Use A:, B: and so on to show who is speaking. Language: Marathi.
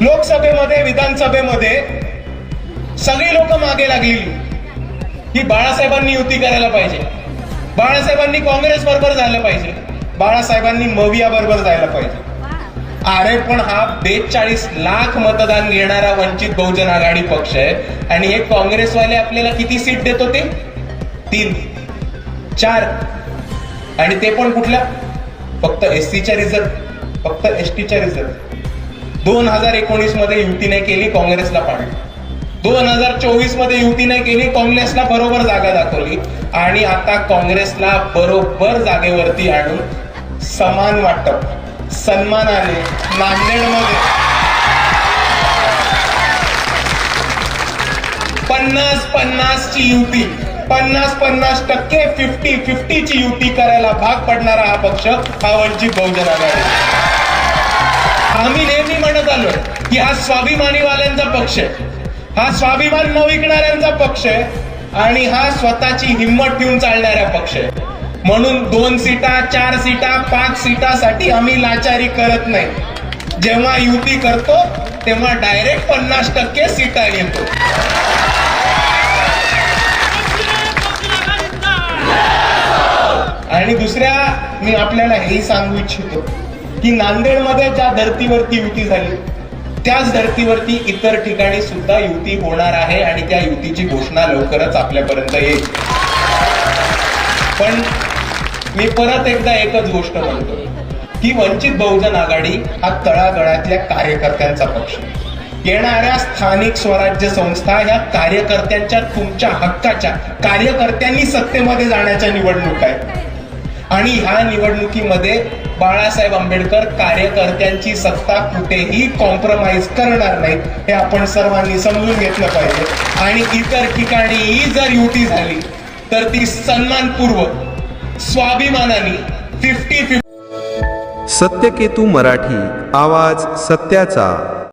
A: लोकसभेमध्ये विधानसभेमध्ये सगळी लोक मागे लागलेली की बाळासाहेबांनी युती करायला पाहिजे. बाळासाहेबांनी काँग्रेस बरोबर झालं पाहिजे. बाळासाहेबांनी मविया बरोबर जायला पाहिजे. अरे पण हा बेचाळीस लाख मतदान घेणारा वंचित बहुजन आघाडी पक्ष आहे आणि हे काँग्रेसवाले आपल्याला किती सीट देत होते तीन चार. आणि ते पण कुठल्या? फक्त एस सीच्या रिझल्ट फक्त एस टीच्या रिझल्ट दोन हजार एकोणीसमध्ये युतीने केली काँग्रेसला पाडली दोन हजार चोवीसमध्ये युती केली काँग्रेसला बरोबर जागा दाखवली. आणि आता काँग्रेसला बरोबर जागेवरती आणून समान वाटप सन्मानाने नांदेडमध्ये. पन्नास पन्नासची युती पन्नास पन्नास टक्के फिफ्टी फिफ्टीची युती करायला भाग पडणारा हा पक्ष हा वंचित बहुजन आघाडी. आम्ही नेहमी आलो की हा स्वाभिमानीवाल्यांचा पक्ष आहे. हा स्वाभिमान न विकणाऱ्यांचा पक्ष आहे आणि हा स्वतःची हिंमत ठेवून चालणारा पक्ष आहे. म्हणून दोन सीटा चार सीटा पाच सीटासाठी आम्ही लाचारी करत नाही. जेव्हा युती करतो तेव्हा डायरेक्ट पन्नास टक्के सीटा घेतो आणि दुसऱ्या मी आपल्याला हे सांगू इच्छितो. की नांदेडमध्ये ज्या धर्तीवरती युती झाली त्याच धर्तीवरती इतर ठिकाणी सुद्धा युती होणार आहे आणि त्या युतीची घोषणा लवकरच आपल्यापर्यंत येईल. पण मी परत एकदा एकच गोष्ट म्हणतो की वंचित बहुजन आघाडी हा तळागळातल्या कार्यकर्त्यांचा पक्ष. येणाऱ्या स्थानिक स्वराज्य संस्था या कार्यकर्त्यांच्या तुमच्या हक्काच्या कार्यकर्त्यांनी सत्तेमध्ये जाण्याच्या निवडणूक आहे आणि ह्या निवडणुकीमध्ये बाळासाहेब आंबेडकर कार्यकर्त्यांची सत्ता कुठेही कॉम्प्रोमाइज करणार नाही हे आपण सर्वांनी समजून घेतलं पाहिजे. आणि इतर ठिकाणीही जर युती झाली तर ती सन्मानपूर्वक स्वाभिमानाने फिफ्टी फिफ्टी
B: सत्यकेतू मराठी आवाज सत्याचा.